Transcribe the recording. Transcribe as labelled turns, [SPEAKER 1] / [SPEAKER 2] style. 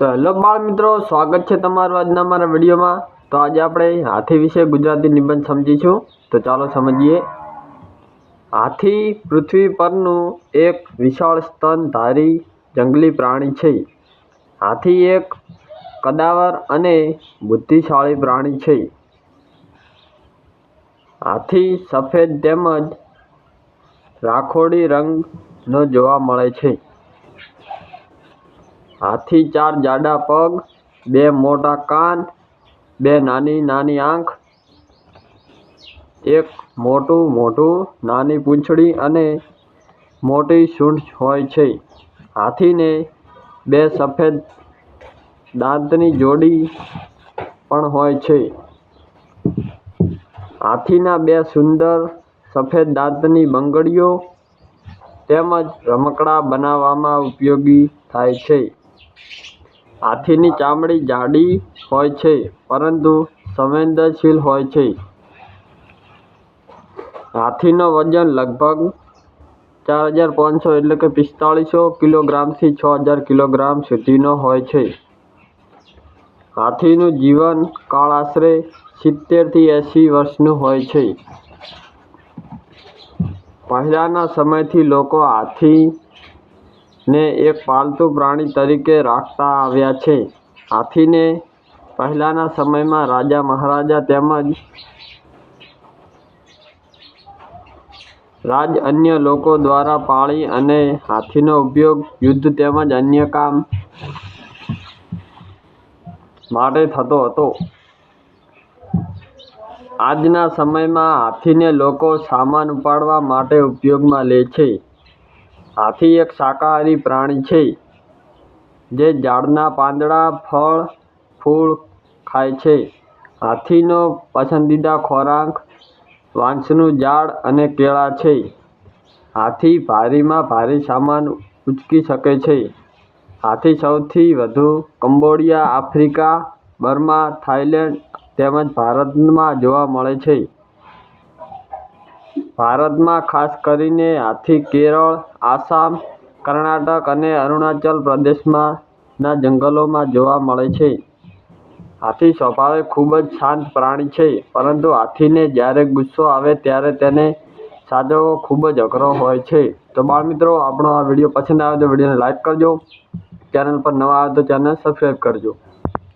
[SPEAKER 1] તો હેલો બાળ મિત્રો, સ્વાગત છે તમારું આજના મારા વિડીયોમાં. તો આજે આપણે હાથી વિશે ગુજરાતી નિબંધ સમજીશું. તો ચાલો સમજીએ. હાથી પૃથ્વી પરનું એક વિશાળ સ્તનધારી જંગલી પ્રાણી છે. હાથી એક કદાવર અને બુદ્ધિશાળી પ્રાણી છે. હાથી સફેદ તેમજ રાખોડી રંગનો જોવા મળે છે. હાથી ચાર જાડા પગ, બે મોટા કાન, બે નાની નાની આંખ, એક મોટું મોઢું, નાની પૂંછડી અને મોટી સૂંઢ હોય છે. હાથીને બે સફેદ દાંતની જોડી પણ હોય છે. હાથીના બે સુંદર સફેદ દાંતની બંગડીઓ તેમજ રમકડાં બનાવવામાં ઉપયોગી થાય છે. હાથીની ચામડી જાડી હોય છે, પરંતુ સંવેદનશીલ હોય છે. હાથીનું વજન લગભગ ચાર હજાર પાંચસો એટલે કે પિસ્તાળીસો કિલોગ્રામથી છ હજાર કિલોગ્રામ સુધીનો હોય છે. હાથીનું જીવન કાળ આશરે સિત્તેરથી એંસી વર્ષનું હોય છે. પહેલાંના સમયથી લોકો હાથીને એક પાલતુ પ્રાણી તરીકે રાખતા આવ્યા છે. હાથીને પહેલાંના સમયમાં રાજા મહારાજા તેમજ રાજ અન્ય લોકો દ્વારા પાળી અને હાથીનો ઉપયોગ યુદ્ધ તેમજ અન્ય કામ માટે થતો હતો. આજના સમયમાં હાથીને લોકો સામાન ઉપાડવા માટે ઉપયોગમાં લે છે. હાથી એક શાકાહારી પ્રાણી છે, જે ઝાડના પાંદડા, ફળ, ફૂલ ખાય છે. હાથીનો પસંદીદા ખોરાક વાંસનું ઝાડ અને કેળા છે. હાથી ભારીમાં ભારે સામાન ઉચકી શકે છે. હાથી સૌથી વધુ કંબોડિયા, આફ્રિકા, બર્મા થાઈલેન્ડ તેમજ ભારતમાં જોવા મળે છે. ભારતમાં ખાસ કરીને હાથી કેરળ, આસામ, કર્ણાટક અને અરુણાચલ પ્રદેશમાં ના જંગલોમાં જોવા મળે છે. હાથી સ્વભાવે ખૂબ જ શાંત પ્રાણી છે, પરંતુ હાથીને જ્યારે ગુસ્સો આવે ત્યારે તેને સાચવવો ખૂબ જ અઘરો હોય છે. તો બાળ મિત્રો આપણો આ વીડિયો પસંદ આવે તો વિડીયોને લાઇક કરજો, ચેનલ પર નવા આવે તો ચેનલ સબસ્ક્રાઈબ કરજો.